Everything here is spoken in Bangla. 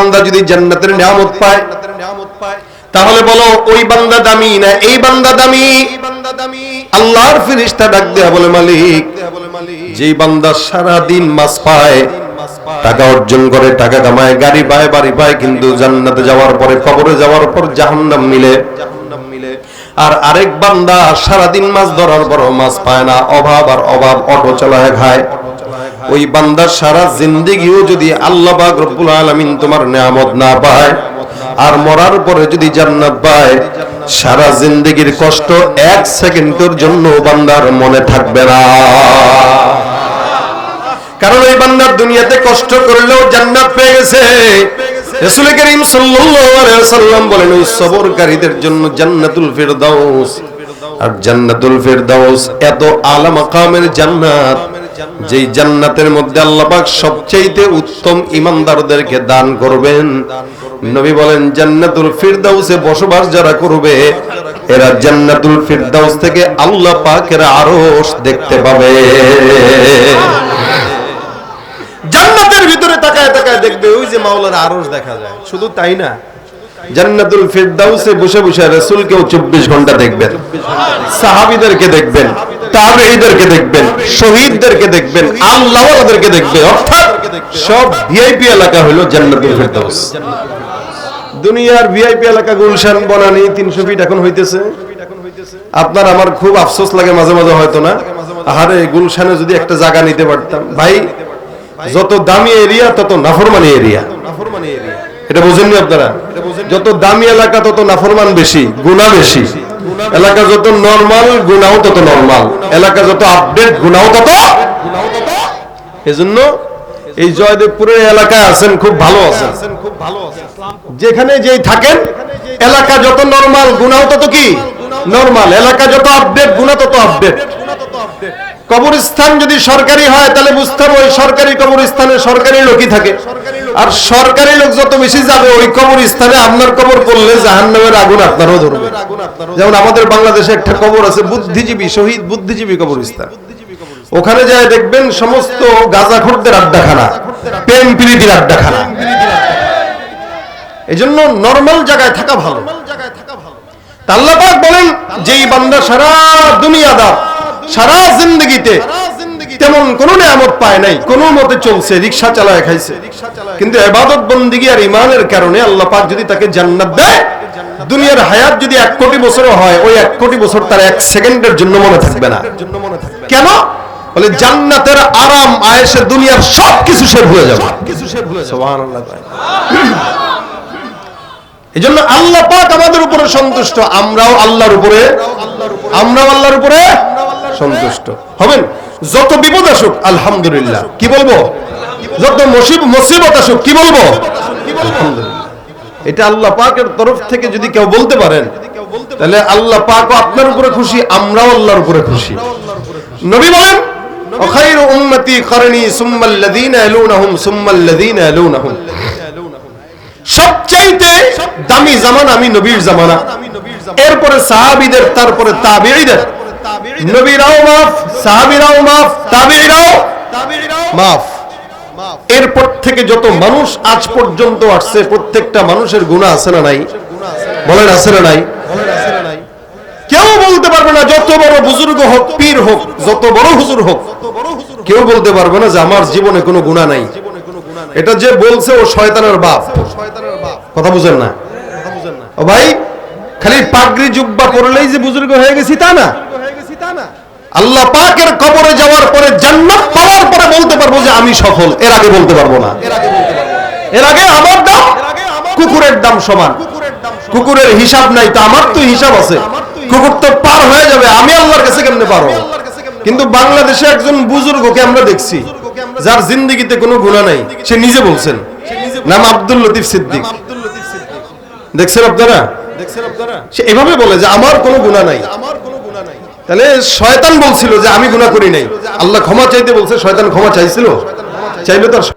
বান্দা যদি জান্নাতের নিয়ামত পায়, তাহলে বলো, ওই বান্দা দামি না এই বান্দা দামি? আল্লাহর ফিরিস্তা ডাক দেয়া বলে মালিক, যেই বান্দা সারা দিন মাস পায়, টাকা অর্জন করে, টাকা কামায়, গাড়ি পায়, বাড়ি পায়, কিন্তু জান্নাতে যাওয়ার পরে, কবরে যাওয়ার পর জাহান্নাম মিলে। আর আরেক বান্দা সারাদিন মাছ ধরার পর মাছ পায় না, অভাব আর অভাব অটো চালায় খায়। ওই বান্দার সারা জিন্দিগিও যদি আল্লাহ পাক রব্বুল আলামিন তোমার নিয়ামত না পায় আর মরার পরে যদি জান্নাত পায়, সারা জিন্দেগির কষ্ট এক সেকেন্ডের জন্য বান্দার মনে থাকবে না। কারণ এই বান্দার দুনিয়াতে কষ্ট করলেও জান্নাত পেয়ে গেছে। রাসূল করিম সাল্লাল্লাহু আলাইহি ওয়াসাল্লাম বলেন, ওই সবরকারীদের জন্য জান্নাতুল ফিরদাউস। আর জান্নাতুল ফিরদাউস এত আলা মাকামের জান্নাত যেই জান্নাতের মধ্যে আল্লাহ পাক সবচেয়ে উত্তম ইমানদারদেরকে দান করবেন। নবী বলেন জান্নাতুল ফিরদাউসে বসবাস যারা করবে এরা জান্নাতুল ফিরদাউস থেকে আল্লাহ পাকের আরশ দেখতে পাবে। জান্নাতের ভিতরে তাকায় তাকায় দেখবে ওই যে মাওলার আরশ দেখা যায়। শুধু তাই না জান্নাতুল ফিরদাউসে বসে বসে রাসূলকেও 24 ঘণ্টা দেখবেন। সাহাবীদেরকে দেখবেন, তাবেঈদেরকে দেখবেন, শহীদদেরকে দেখবেন আল্লাহওয়ালাদেরকে দেখবে অর্থাৎ সব ভিআইপি এলাকা হলো জান্নাতুল ফিরদাউস। দুনিয়ার ভিআইপি এলাকা গুলশান, বনানী 300 ফিট এখন হইতেছে। আপনার আমার খুব আফসোস লাগে মাঝে মাঝে হয়তো না। আরে গুলশানে যদি একটা জায়গা নিতে পারতাম। ভাই, যত দামি এরিয়া তত নাফরমানি এরিয়া নাফরমানি এরিয়া এটা বুঝেননি আপনারা? যত দামি এলাকা, তত নাফরমান বেশি গুণা বেশি। এলাকা যত নরমাল গুণাও তত নরমাল এলাকা যত আপডেট গুণাও তত এজন্য এই জয়দেবপুরের এলাকায় আছেন, খুব ভালো আছেন। যেখানে যেই থাকেন, এলাকা যত নরমাল গুণাও তত কি? নরমাল এলাকা যত আপডেট গুণা তত আপডেট কবরস্থান যদি সরকারি হয়, তাহলে বুঝতে হবে ওই সরকারি কবরস্থানে সরকারি লোকই থাকে। আর সরকারি লোক যত বেশি যাবে, ওই কবরস্থানে আপনার কবর পড়লে জাহান্নামের আগুন আপনারও ধরবে। যেমন আমাদের বাংলাদেশে একটা কবর আছে, বুদ্ধিজীবী, শহীদ বুদ্ধিজীবী কবরস্থান। ওখানে যায় দেখবেন সমস্ত গাঁজাখোরদের আড্ডাখানা, প্রেম প্রীতির আড্ডাখানা। এই জন্য নর্মাল জায়গায় থাকা ভালো। তা আল্লাহ পাক বলেন, যেই বান্দা সারা দুনিয়াদার সারা জিন্দগিতে তেমন কোন নিয়ামত পায় নাই। কোন মতে চলছে রিক্সা চালায় খাইছে। কিন্তু এবাদত বন্দিগি আর ইমানের কারণে আল্লাহ পাক যদি তাকে জান্নাত দেয় দুনিয়ার হায়াত যদি এক কোটি বছরও হয় ওই এক কোটি বছর তার এক সেকেন্ডের জন্য মনে থাকবে না। কেন? বলে জান্নাতের আরাম আয়েসে দুনিয়ার সব কিছু যাবে। কিছু সে ভুলে যাবে। এই জন্য আল্লাহ পাক আমাদের উপরে সন্তুষ্ট। আমরাও আল্লাহর উপরে আমরাও আল্লাহর উপরে সন্তুষ্ট। হবেন? যত বিপদ আসুক, আলহামদুলিল্লাহ। কি বলব? যত মুসিবত আসুক, কি বলব? এটা আল্লাহ পাকের তরফ থেকে যদি কেউ বলতে পারেন, তাহলে আল্লাহ পাক আপনার উপরে খুশি, আমরাও আল্লাহর উপরে খুশি। নবী বলেন অখাইর উম্মতি করণী সুম্মাল্লাদিন এলুনহুম সুম্মাল্লাদিন এলুনহুম সবচাইতে দামি জামানা আমি নবীর জামানা। এরপরে সাহাবীদের, তারপরে তাবেঈদের। নবীরাও মাফ সাহাবীরাও মাফ তাবেঈরাও মাফ। এরপর থেকে যত মানুষ আজ পর্যন্ত আসছে প্রত্যেকটা মানুষের গুনাহ আছে না নাই? বলেন আছে না নাই? কেউ বলতে পারবে না যত বড় বুজুর্গ হোক পীর হোক যত বড় হুজুর হোক কেউ বলতে পারবে না যে আমার জীবনে কোনো গুণা নাই। এটা যে বলছে ও শয়তানের বাপ। কথা বুঝেন না? ও ভাই খালি পাগড়ি জুব্বা পরলেই যে বুজুর্গ হয়ে গেছি তা না? আল্লাহ পাকের কবরে যাওয়ার পরে জান্নাত পাওয়ার পরে বলতে পারব যে আমি সফল। এর আগে বলতে পারব না। এর আগে আমার দাম কুকুরের দাম সমান। কুকুরের হিসাব নাই তো আমার তো হিসাব আছে। কুকুর তো পার হয়ে যাবে আমি আল্লাহর কাছে কেমনে পারব? কিন্তু বাংলাদেশে একজন বুজুর্গকে আমরা দেখছি যার জিন্দগিতে কোনো গুণা নাই। সে নিজে বলছেন নাম আব্দুল লতিফ সিদ্দিক। দেখছেন আপনারা? সে এভাবে বলে যে আমার কোনো গুণা নাই। তাহলে শয়তান বলছিল যে আমি গুণা করি নাই। আল্লাহ ক্ষমা চাইতে বলছে, শয়তান ক্ষমা চাইছিল? চাইলে তো আর